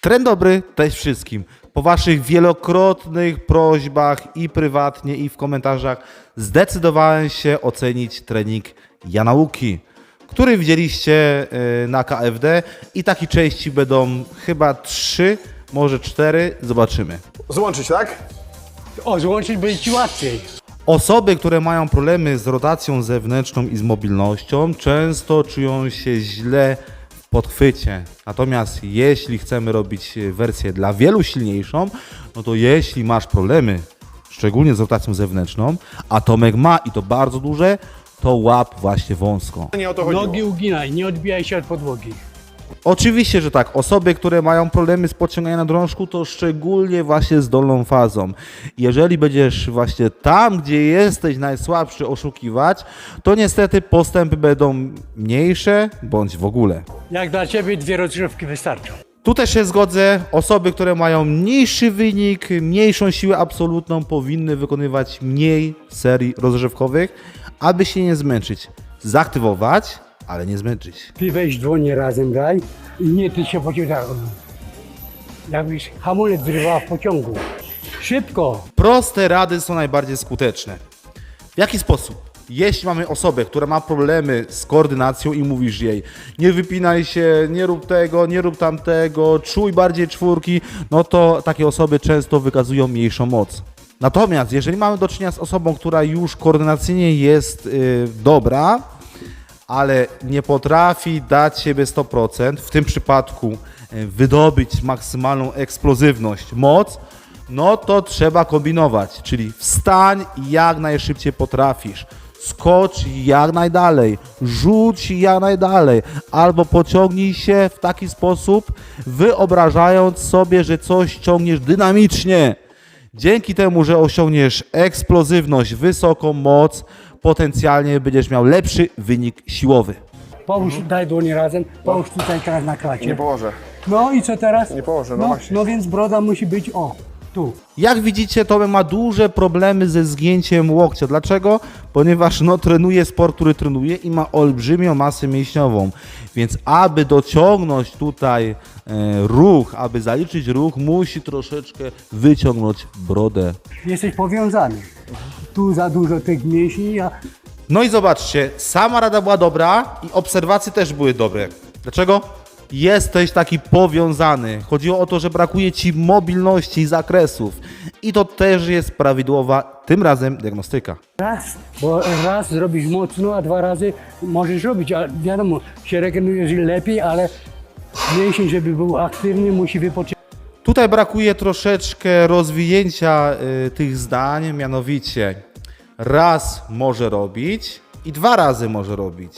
Trend dobry też wszystkim. Po waszych wielokrotnych prośbach i prywatnie, i w komentarzach zdecydowałem się ocenić trening Jana Łuki, który widzieliście y, na KFD i takich części będą chyba trzy, może cztery, zobaczymy. Złączyć, tak? O, złączyć będzie ci łatwiej. Osoby, które mają problemy z rotacją zewnętrzną i z mobilnością, często czują się źle podchwycie. Natomiast jeśli chcemy robić wersję dla wielu silniejszą, no to jeśli masz problemy, szczególnie z rotacją zewnętrzną, a Tomek ma i to bardzo duże, to łap właśnie wąsko. Nie o to chodziło. Nogi uginaj, nie odbijaj się od podłogi. Oczywiście, że tak. Osoby, które mają problemy z podciąganiem na drążku, to szczególnie właśnie z dolną fazą. Jeżeli będziesz właśnie tam, gdzie jesteś najsłabszy oszukiwać, to niestety postępy będą mniejsze bądź w ogóle. Jak dla ciebie dwie rozgrzewki wystarczą. Tu też się zgodzę. Osoby, które mają mniejszy wynik, mniejszą siłę absolutną, powinny wykonywać mniej serii rozgrzewkowych, aby się nie zmęczyć. Zaktywować, ale nie zmęczyć. Ty weź dłonie razem daj i nie ty się pociągaj. Jakbyś hamulec zrywała w pociągu. Szybko. Proste rady są najbardziej skuteczne. W jaki sposób? Jeśli mamy osobę, która ma problemy z koordynacją i mówisz jej, nie wypinaj się, nie rób tego, nie rób tamtego, czuj bardziej czwórki, no to takie osoby często wykazują mniejszą moc. Natomiast jeżeli mamy do czynienia z osobą, która już koordynacyjnie jest y, dobra, ale nie potrafi dać siebie 100%, w tym przypadku e, wydobyć maksymalną eksplozywność, moc, no to trzeba kombinować, czyli wstań jak najszybciej potrafisz, skocz jak najdalej, rzuć jak najdalej, albo pociągnij się w taki sposób, wyobrażając sobie, że coś ciągniesz dynamicznie. Dzięki temu, że osiągniesz eksplozywność, wysoką moc, potencjalnie będziesz miał lepszy wynik siłowy. Połóż, daj dłonie razem, połóż tutaj teraz na Nie klacie. położę. No i co teraz? Nie położę, no no, właśnie. no więc broda musi być o, tu. Jak widzicie, Tomek ma duże problemy ze zgięciem łokcia. Dlaczego? Ponieważ no, trenuje sport, który trenuje i ma olbrzymią masę mięśniową. Więc aby dociągnąć tutaj e, ruch, aby zaliczyć ruch, musi troszeczkę wyciągnąć brodę. Jesteś powiązany. Tu za dużo tych mięśni, a No i zobaczcie, sama rada była dobra i obserwacje też były dobre. Dlaczego? Jesteś taki powiązany. Chodziło o to, że brakuje ci mobilności i zakresów. I to też jest prawidłowa, tym razem, diagnostyka. raz, bo raz zrobisz mocno, a dwa razy możesz robić, a wiadomo, się regenerujesz lepiej, ale mięsień, żeby był aktywny, musi wypocząć. Tutaj brakuje troszeczkę rozwinięcia y, tych zdań, mianowicie raz może robić i dwa razy może robić.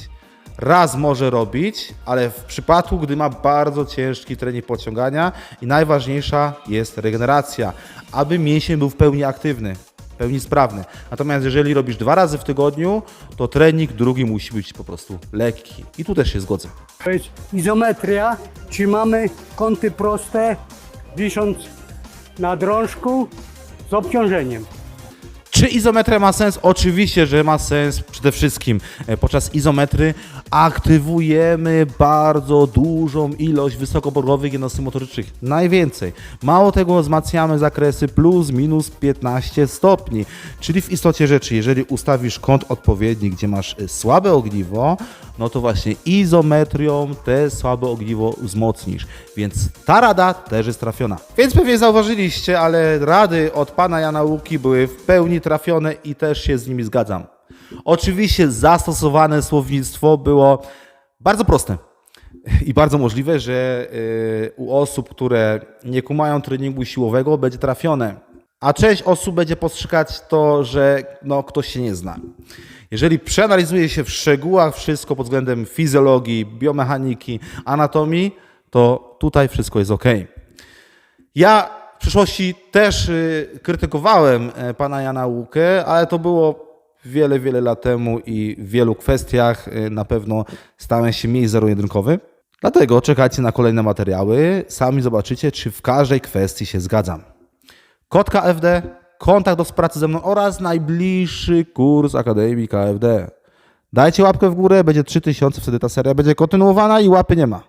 Raz może robić, ale w przypadku, gdy ma bardzo ciężki trening podciągania i najważniejsza jest regeneracja, aby mięsień był w pełni aktywny, w pełni sprawny. Natomiast jeżeli robisz dwa razy w tygodniu, to trening drugi musi być po prostu lekki. I tu też się zgodzę. To jest izometria, trzymamy kąty proste, wisząc na drążku z obciążeniem. Czy izometria ma sens? Oczywiście, że ma sens. Przede wszystkim e, podczas izometry aktywujemy bardzo dużą ilość wysokoborowych jednostek motorycznych. Najwięcej. Mało tego, wzmacniamy zakresy plus minus 15 stopni. Czyli w istocie rzeczy, jeżeli ustawisz kąt odpowiedni, gdzie masz e, słabe ogniwo, no to właśnie izometrią te słabe ogniwo wzmocnisz. Więc ta rada też jest trafiona. Więc pewnie zauważyliście, ale rady od pana Jana Łuki były w pełni trafione i też się z nimi zgadzam. Oczywiście zastosowane słownictwo było bardzo proste. I bardzo możliwe, że y, u osób, które nie kumają treningu siłowego, będzie trafione. A część osób będzie postrzegać to, że no, ktoś się nie zna. Jeżeli przeanalizuje się w szczegółach wszystko pod względem fizjologii, biomechaniki, anatomii, to tutaj wszystko jest ok. Ja w przyszłości też y, krytykowałem e, pana Jana Łukę, ale to było wiele, wiele lat temu i w wielu kwestiach y, na pewno stałem się mniej zero-jedynkowy. Dlatego czekajcie na kolejne materiały. Sami zobaczycie, czy w każdej kwestii się zgadzam. Kod KFD, kontakt do pracy ze mną oraz najbliższy kurs Akademii KFD. Dajcie łapkę w górę, będzie 3000, wtedy ta seria będzie kontynuowana i łapy nie ma.